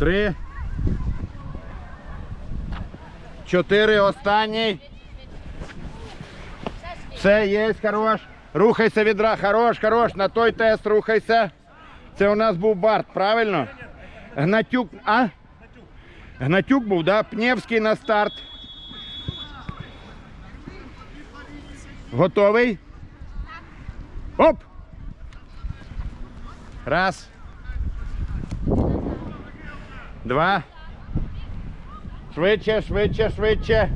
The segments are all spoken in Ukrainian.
Три. Чотири. Останній. Все, є, хорош. Рухайся відра. Хорош, хорош. На той тест рухайся. Це у нас був Барт, правильно? Гнатюк. А? Гнатюк був, да? Пнєвський на старт. Готовий? Оп! Раз. Два. Швидше, швидше, швидше.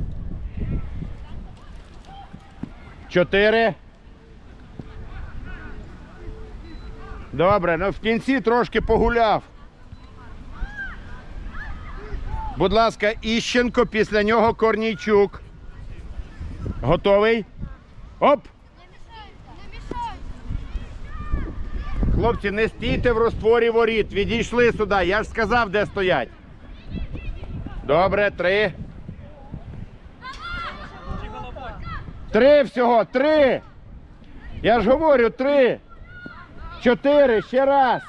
Чотири. Добре, ну в кінці трошки погуляв. Будь ласка, Іщенко, після нього Корнійчук. Готовий? Оп! Хлопці, не стійте в розтворі воріт. Відійшли сюди. Я ж сказав, де стоять. Добре, три. Три всього, три. Я ж говорю, три. Чотири, ще раз.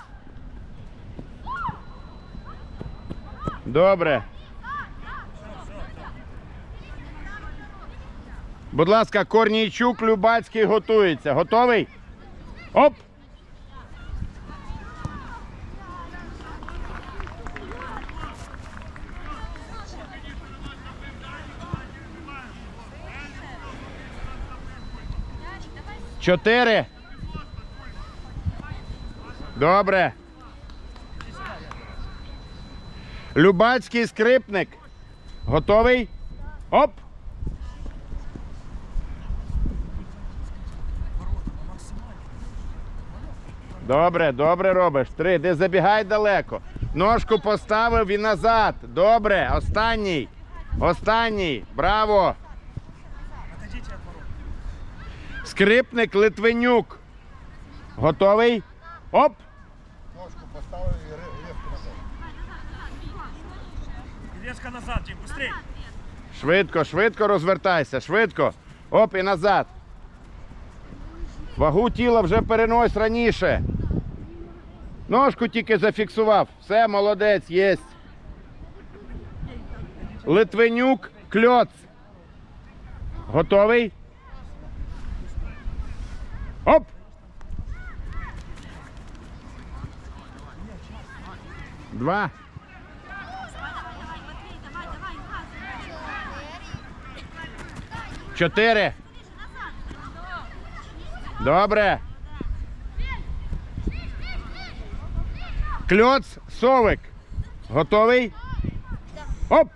Добре. Будь ласка, Корнійчук, Любацький готується. Готовий? Оп! Чотири. Добре. Любацький скрипник. Готовий? Оп! Добре, добре робиш. Три. Де забігай далеко. Ножку поставив і назад. Добре. Останній. Останній. Браво. Скрипник Литвинюк. Готовий? Оп! Ножку поставив і ри- назад. Резко назад, Дим, быстрей. Швидко, швидко розвертайся, швидко. Оп, і назад. Вагу тіла вже перенось раніше. Ножку тільки зафіксував. Все, молодець, єсть. Литвинюк, кльоц. Готовий? Оп! Два. Чотири. Добре. Кльоц, совик. Готовий? Оп!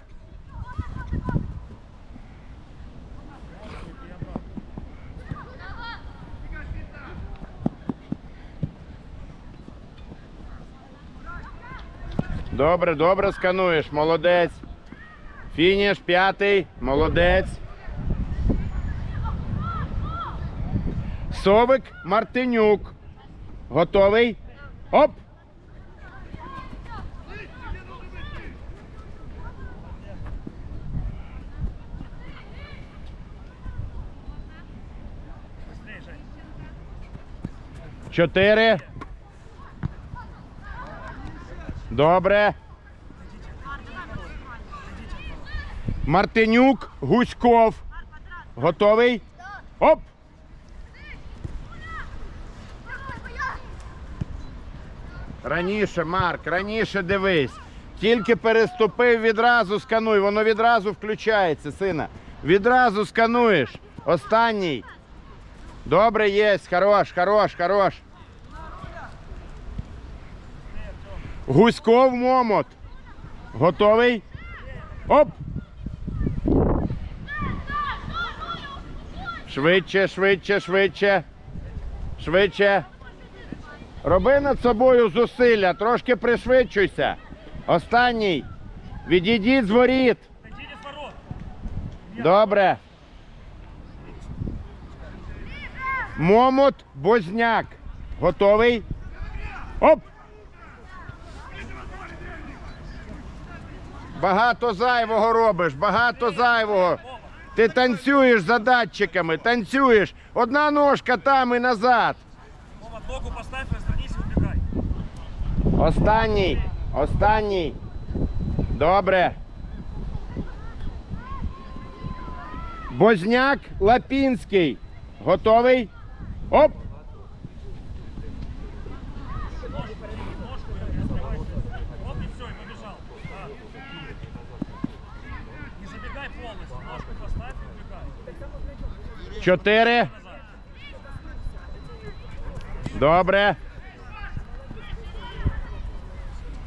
Добре, добре скануєш, молодець. Фініш, п'ятий, молодець. Совик Мартинюк. Готовий? Оп! Чотири. Добре. Мартинюк, Гуськов. Готовий? Оп! Раніше, Марк, раніше дивись. Тільки переступив, відразу скануй. Воно відразу включається, сина. Відразу скануєш. Останній. Добре, є. Хорош, хорош, хорош. Гуськов момот. Готовий? Оп! Швидше, швидше, швидше. Швидше. Роби над собою зусилля, трошки пришвидшуйся. Останній. Відійдіть з воріт. Добре. Момот Бозняк. Готовий? Оп! Багато зайвого робиш, багато зайвого. Ти танцюєш за датчиками, танцюєш. Одна ножка там і назад. Ногу поставь, развернись и убегай. Останній, останній. Добре. Бозняк Лапінський. Готовий? Оп! Ножку и раскрывайся. Оп, и все, и побежал. Да. Не забегай полностью. Ножку поставь и убегай. Чотири. Добре.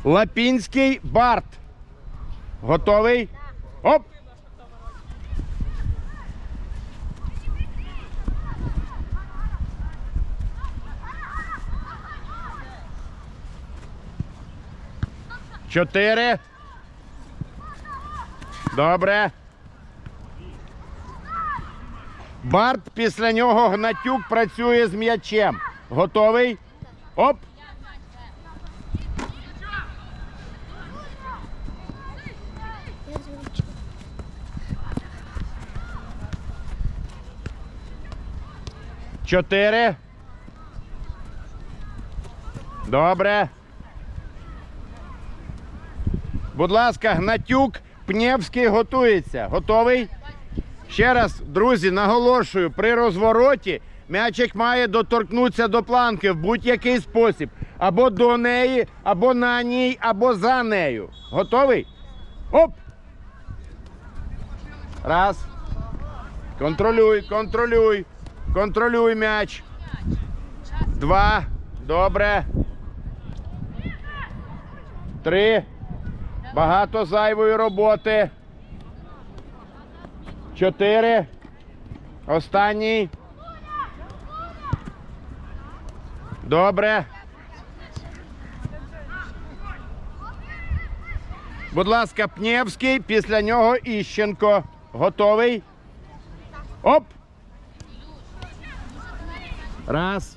Лапінський Барт. Готовий? Оп! Чотири. Добре. Барт після нього Гнатюк працює з м'ячем. Готовий? Оп! Чотири. Добре. Будь ласка, Гнатюк, Пнєвський готується. Готовий? Ще раз, друзі, наголошую, при розвороті м'ячик має доторкнутися до планки в будь-який спосіб. Або до неї, або на ній, або за нею. Готовий? Оп! Раз. Контролюй, контролюй. Контролюй м'яч. Два. Добре. Три. Багато зайвої роботи. Чотири. Останній. Добре. Будь ласка, Пнєвський, після нього Іщенко. Готовий? Оп! Раз.